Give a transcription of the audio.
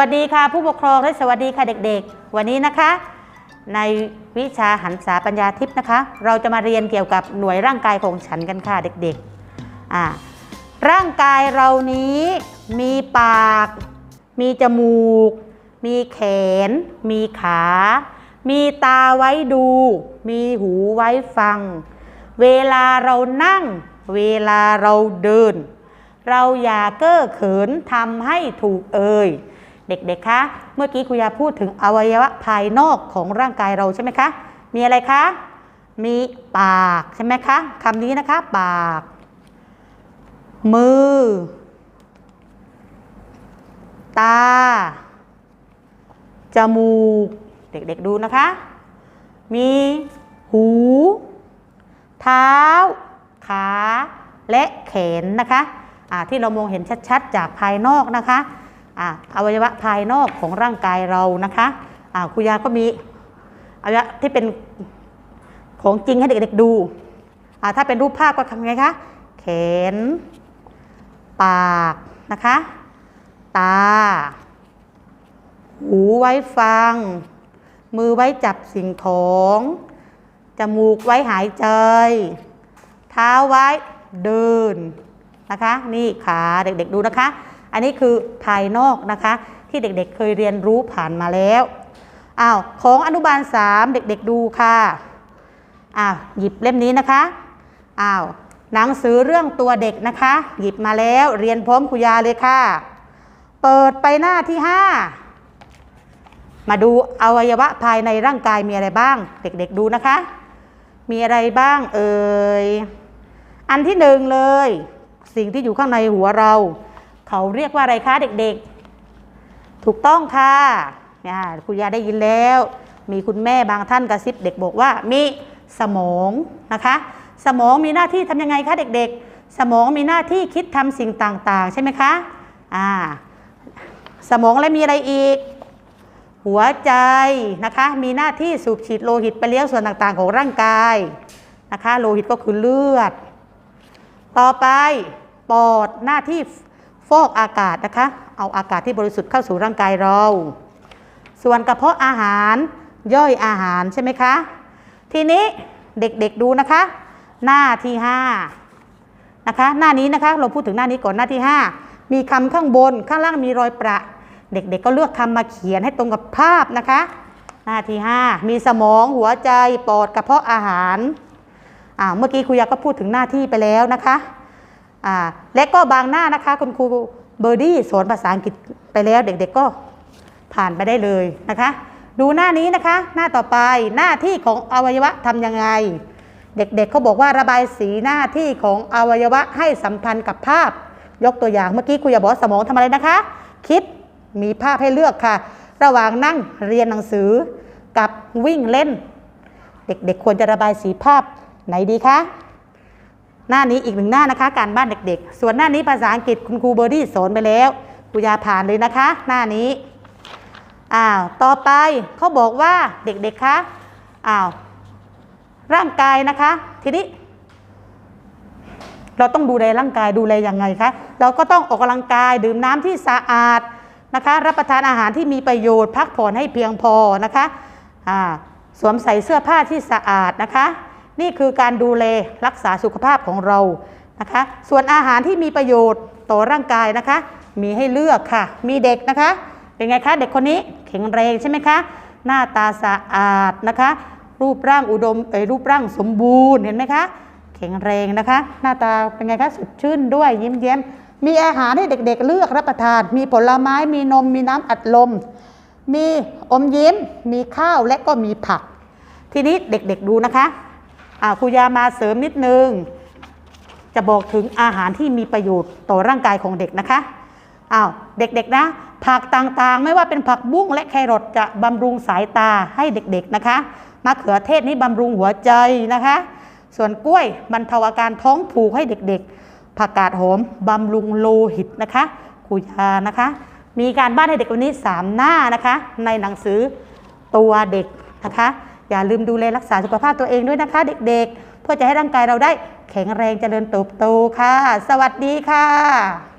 สวัสดีค่ะ ผู้ปกครองและสวัสดีค่ะเด็กๆ วันนี้นะคะ ในวิชาหันษาปัญญาทิพย์นะคะ เราจะมาเรียนเกี่ยวกับหน่วยร่างกายของฉันกันค่ะเด็กๆอ่าร่างกายเรานี้มีปาก มีจมูก มีแขน มีขา มีตาไว้ดู มีหูไว้ฟัง เวลาเรานั่ง เวลาเราเดินเราอย่าเก้อเขินทำให้ถูกเอ่ย เด็กๆ คะ เมื่อกี้ครูยาพูดถึงอวัยวะภายนอกของร่างกายเราใช่ไหมคะ มีอะไรคะ มีปากใช่ไหมคะคำนี้นะคะ ปาก มือ ตา จมูก เด็กๆดูนะคะ มีหู เท้า ขา และแขนนะคะอ่าที่เรามองเห็นชัดๆ จากภายนอกนะคะ อ่าอวัยวะภายนอกของร่างกายเรานะคะอ่าครูยาก็มีอวัยวะที่เป็นของจริงให้เด็กๆดูอ่าถ้าเป็นรูปภาพก็ทำไงคะ แขน ปากนะคะ ตา หูไว้ฟัง มือไว้จับสิ่งของ จมูกไว้หายใจ เท้าไว้เดินนะคะ นี่ขาเด็กๆดูนะคะ อันนี้คือภายนอกนะคะ ที่เด็กๆเคยเรียนรู้ผ่านมาแล้วอ้าวของอนุบาล 3 เด็กๆดูค่ะอ้าวหยิบเล่มนี้นะคะอ้าวหนังสือเรื่องตัวเด็กนะคะ หยิบมาแล้วเรียนพร้อมครูยาเลยค่ะ เปิดไปหน้าที่ 5 มาดูอวัยวะภายในร่างกายมีอะไรบ้าง เด็กๆดูนะคะ มีอะไรบ้างเอ่ยอันที่หนึ่งเลย สิ่งที่อยู่ข้างในหัวเรา เขาเรียกว่าอะไรคะเด็กๆ ถูกต้องค่ะเนี่ยคุณยาได้ยินแล้ว มีคุณแม่บางท่านกระซิบเด็กบอกว่ามีสมองนะคะ สมองมีหน้าที่ทำยังไงคะเด็กๆ สมองมีหน้าที่คิดทำสิ่งต่างๆ ใช่ไหมคะอ่าสมองและมีอะไรอีก หัวใจนะคะ มีหน้าที่สูบฉีดโลหิตไปเลี้ยงส่วนต่างๆ ของร่างกายนะคะ โลหิตก็คือเลือด ต่อไปปอดหน้าที่ ฟอกอากาศนะคะ เอาอากาศที่บริสุทธิ์เข้าสู่ร่างกายเรา ส่วนกระเพาะอาหารย่อยอาหารใช่ไหมคะ ทีนี้เด็กๆดูนะคะ หน้าที่5นะคะหน้านี้นะคะเราพูดถึงหน้านี้ก่อนหน้าที่ 5 มีคำข้างบนข้างล่างมีรอยประ เด็กๆก็เลือกคำมาเขียนให้ตรงกับภาพนะคะ หน้าที่ 5 มีสมองหัวใจปอดกระเพาะอาหารอ่าเมื่อกี้ครูยาก็พูดถึงหน้าที่ไปแล้วนะคะ อ่าและก็บางหน้านะคะคุณครูเบอร์ดี้สอนภาษาอังกฤษไปแล้วเด็กๆก็ผ่านไปได้เลยนะคะ ดูหน้านี้นะคะ หน้าต่อไปหน้าที่ของอวัยวะทำยังไง เด็กๆเขาบอกว่าระบายสีหน้าที่ของอวัยวะให้สัมพันธ์กับภาพ ยกตัวอย่างเมื่อกี้ครูยาบอกสมองทำอะไรนะคะ คิดมีภาพให้เลือกค่ะ ระหว่างนั่งเรียนหนังสือกับวิ่งเล่น เด็กๆควรจะระบายสีภาพไหนดีคะ หน้านี้อีกหนึ่งหน้านะคะ การบ้านเด็กๆ ส่วนหน้านี้ภาษาอังกฤษคุณครูเบอร์ดี้สอนไปแล้วครูยาผ่านเลยนะคะ หน้านี้อ้าวต่อไปเขาบอกว่าเด็กๆคะอ้าวร่างกายนะคะ ทีนี้ เราต้องดูแลร่างกายดูแลยังไงคะเราก็ต้องออกกำลังกายดื่มน้ำที่สะอาดนะคะ รับประทานอาหารที่มีประโยชน์ พักผ่อนให้เพียงพอนะคะอ่าสวมใส่เสื้อผ้าที่สะอาดนะคะ นี่คือการดูแลรักษาสุขภาพของเรานะคะ ส่วนอาหารที่มีประโยชน์ต่อร่างกายนะคะ มีให้เลือกค่ะ มีเด็กนะคะ เป็นไงคะ เด็กคนนี้แข็งแรงใช่ไหมคะ หน้าตาสะอาดนะคะ รูปร่างอุดมเอรูปร่างสมบูรณ์เห็นไหมคะ แข็งแรงนะคะ หน้าตาเป็นไงคะสดชื่นด้วยยิ้มแย้มมีอาหารให้เด็กๆ เลือกรับประทาน มีผลไม้ มีนม มีน้ำอัดลม มีอมยิ้ม มีข้าวและก็มีผัก ทีนี้เด็กๆดูนะคะ ครูยามาเสริมนิดนึง จะบอกถึงอาหารที่มีประโยชน์ต่อร่างกายของเด็กนะคะอ้าวเด็กๆนะ ผักต่างๆ ไม่ว่าเป็นผักบุ้งและแครอทจะบำรุงสายตาให้เด็กๆนะคะมะเขือเทศนี้บำรุงหัวใจนะคะ ส่วนกล้วยบรรเทาอาการท้องผูกให้เด็กๆ ผักกาดหอมบำรุงโลหิตนะคะครูยานะคะ มีการบ้านให้เด็กวันนี้ 3 หน้านะคะ ในหนังสือตัวเด็กนะคะ อย่าลืมดูแลรักษาสุขภาพตัวเองด้วยนะคะ เด็กๆ เพื่อจะให้ร่างกายเราได้แข็งแรงเจริญเติบโตค่ะ สวัสดีค่ะ